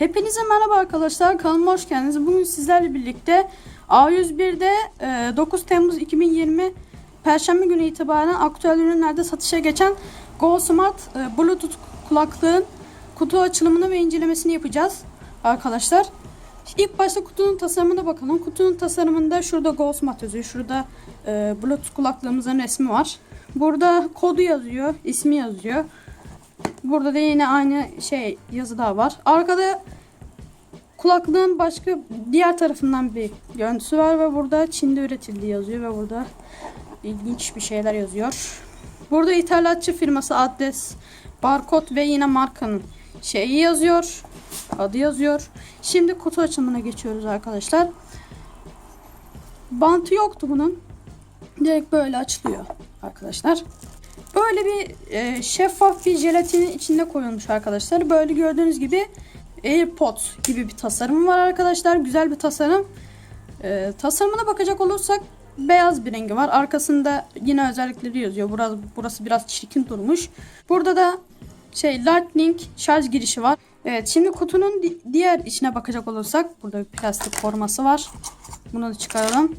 Hepinize merhaba arkadaşlar. Kanalıma hoş geldiniz. Bugün sizlerle birlikte A101'de e, 9 Temmuz 2020 Perşembe günü itibaren aktüel ürünlerde satışa geçen Go Smart e, Bluetooth kulaklığın kutu açılımını ve incelemesini yapacağız arkadaşlar. İlk başta kutunun tasarımına bakalım. Kutunun tasarımında şurada Go Smart yazıyor. Şurada e, Bluetooth kulaklığımızın resmi var. Burada kodu yazıyor, ismi yazıyor. Burada da yine aynı şey yazı daha var. Arkada kulaklığın başka diğer tarafından bir görüntüsü var ve burada Çin'de üretildiği yazıyor ve burada ilginç bir şeyler yazıyor. Burada ithalatçı firması adres, barkod ve yine markanın şeyi yazıyor. Adı yazıyor. Şimdi kutu açılımına geçiyoruz arkadaşlar. Bantı yoktu bunun. Direkt böyle açılıyor arkadaşlar. Böyle bir e, şeffaf bir jelatinin içinde koyulmuş arkadaşlar. Böyle gördüğünüz gibi AirPods gibi bir tasarım var arkadaşlar. Güzel bir tasarım. E, tasarımına bakacak olursak beyaz bir rengi var. Arkasında yine özellikleri yazıyor. Burası, burası biraz çirkin durmuş. Burada da şey Lightning şarj girişi var. Evet şimdi kutunun di- diğer içine bakacak olursak burada bir plastik forması var. Bunu da çıkaralım.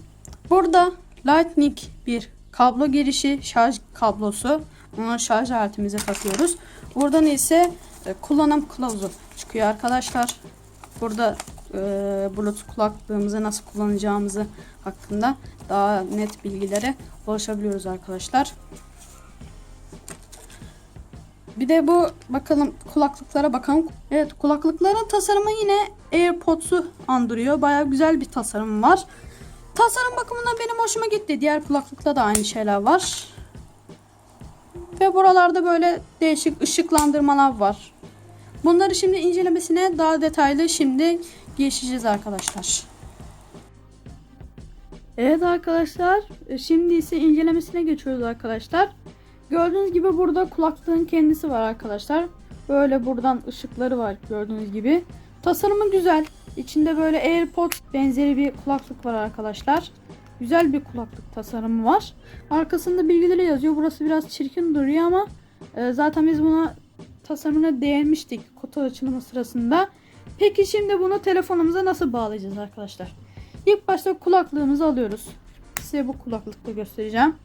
Burada Lightning bir kablo girişi, şarj kablosu. Onu şarj aletimize takıyoruz. Buradan ise e, kullanım kılavuzu çıkıyor arkadaşlar. Burada e, Bluetooth kulaklığımızı nasıl kullanacağımızı hakkında daha net bilgilere ulaşabiliyoruz arkadaşlar. Bir de bu bakalım kulaklıklara bakalım. Evet kulaklıkların tasarımı yine AirPods'u andırıyor. Baya güzel bir tasarım var. Tasarım bakımından benim hoşuma gitti. Diğer kulaklıkta da aynı şeyler var. Ve buralarda böyle değişik ışıklandırmalar var. Bunları şimdi incelemesine daha detaylı şimdi geçeceğiz arkadaşlar. Evet arkadaşlar şimdi ise incelemesine geçiyoruz arkadaşlar. Gördüğünüz gibi burada kulaklığın kendisi var arkadaşlar. Böyle buradan ışıkları var gördüğünüz gibi. Tasarımı güzel. İçinde böyle AirPods benzeri bir kulaklık var arkadaşlar. Güzel bir kulaklık tasarımı var. Arkasında bilgileri yazıyor. Burası biraz çirkin duruyor ama e, zaten biz buna tasarımına değinmiştik kutu açılımı sırasında. Peki şimdi bunu telefonumuza nasıl bağlayacağız arkadaşlar? İlk başta kulaklığımızı alıyoruz. Size bu kulaklıkla göstereceğim.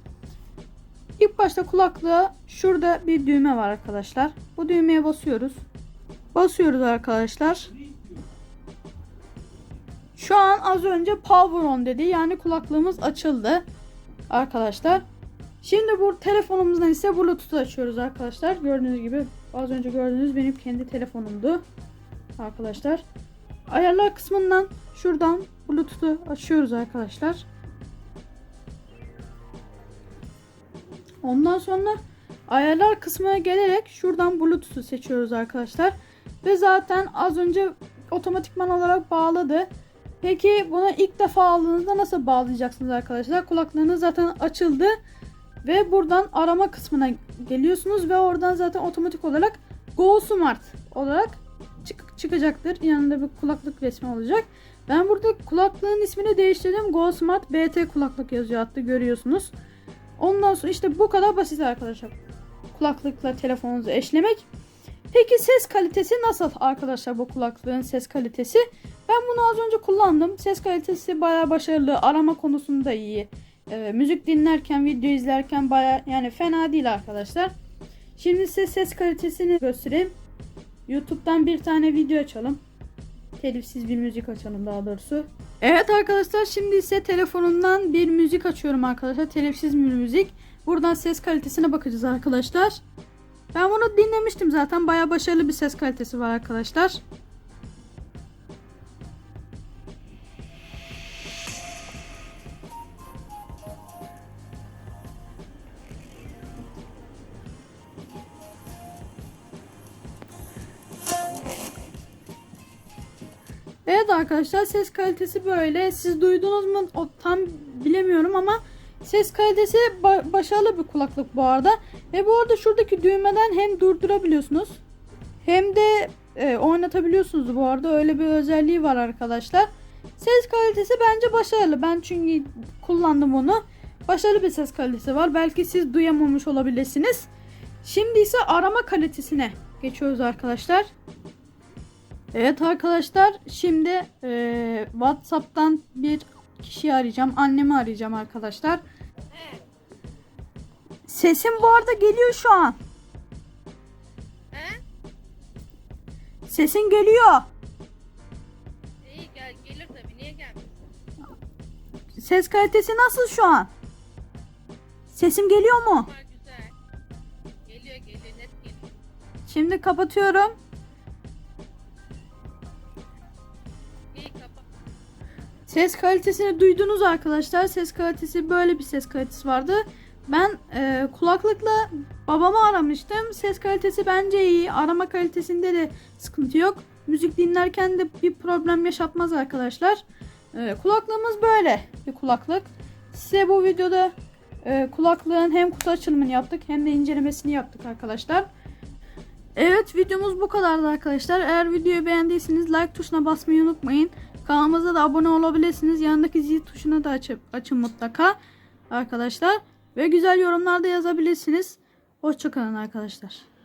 İlk başta kulaklığa şurada bir düğme var arkadaşlar. Bu düğmeye basıyoruz. Basıyoruz arkadaşlar. Şu an az önce power on dedi. Yani kulaklığımız açıldı. Arkadaşlar. Şimdi bu telefonumuzdan ise Bluetooth açıyoruz arkadaşlar. Gördüğünüz gibi az önce gördüğünüz benim kendi telefonumdu. Arkadaşlar. Ayarlar kısmından şuradan Bluetooth'u açıyoruz arkadaşlar. Ondan sonra ayarlar kısmına gelerek şuradan Bluetooth'u seçiyoruz arkadaşlar. Ve zaten az önce otomatikman olarak bağladı. Peki bunu ilk defa aldığınızda nasıl bağlayacaksınız arkadaşlar? Kulaklarınız zaten açıldı. Ve buradan arama kısmına geliyorsunuz ve oradan zaten otomatik olarak Go Smart olarak çık- çıkacaktır. Yanında bir kulaklık resmi olacak. Ben burada kulaklığın ismini değiştirdim. Go Smart BT kulaklık yazıyor hatta görüyorsunuz. Ondan sonra işte bu kadar basit arkadaşlar. Kulaklıkla telefonunuzu eşlemek. Peki ses kalitesi nasıl arkadaşlar bu kulaklığın ses kalitesi? Ben bunu az önce kullandım. Ses kalitesi bayağı başarılı. Arama konusunda iyi. Ee, müzik dinlerken, video izlerken bayağı yani fena değil arkadaşlar. Şimdi size ses kalitesini göstereyim. YouTube'dan bir tane video açalım. Telifsiz bir müzik açalım daha doğrusu. Evet arkadaşlar şimdi ise telefonumdan bir müzik açıyorum arkadaşlar. Telifsiz bir müzik. Buradan ses kalitesine bakacağız arkadaşlar. Ben bunu dinlemiştim zaten. Baya başarılı bir ses kalitesi var arkadaşlar. Evet arkadaşlar ses kalitesi böyle. Siz duydunuz mu? O tam bilemiyorum ama ses kalitesi ba- başarılı bir kulaklık bu arada. Ve bu arada şuradaki düğmeden hem durdurabiliyorsunuz hem de e, oynatabiliyorsunuz bu arada. Öyle bir özelliği var arkadaşlar. Ses kalitesi bence başarılı. Ben çünkü kullandım onu. Başarılı bir ses kalitesi var. Belki siz duyamamış olabilirsiniz. Şimdi ise arama kalitesine geçiyoruz arkadaşlar. Evet arkadaşlar şimdi e, WhatsApp'tan bir kişiyi arayacağım. Annemi arayacağım arkadaşlar. Sesim bu arada geliyor şu an. He? Sesin geliyor. İyi gel gelir tabii niye gelmez? Ses kalitesi nasıl şu an? Sesim geliyor mu? Güzel. Geliyor geliyor net geliyor. Şimdi kapatıyorum. Ses kalitesini duydunuz arkadaşlar. Ses kalitesi böyle bir ses kalitesi vardı. Ben e, kulaklıkla babamı aramıştım. Ses kalitesi bence iyi. Arama kalitesinde de sıkıntı yok. Müzik dinlerken de bir problem yaşatmaz arkadaşlar. E, kulaklığımız böyle bir kulaklık. Size bu videoda e, kulaklığın hem kutu açılımını yaptık hem de incelemesini yaptık arkadaşlar. Evet videomuz bu kadardı arkadaşlar. Eğer videoyu beğendiyseniz like tuşuna basmayı unutmayın. Kanalımıza da abone olabilirsiniz. Yanındaki zil tuşuna da açıp açın mutlaka arkadaşlar. Ve güzel yorumlar da yazabilirsiniz. Hoşçakalın arkadaşlar.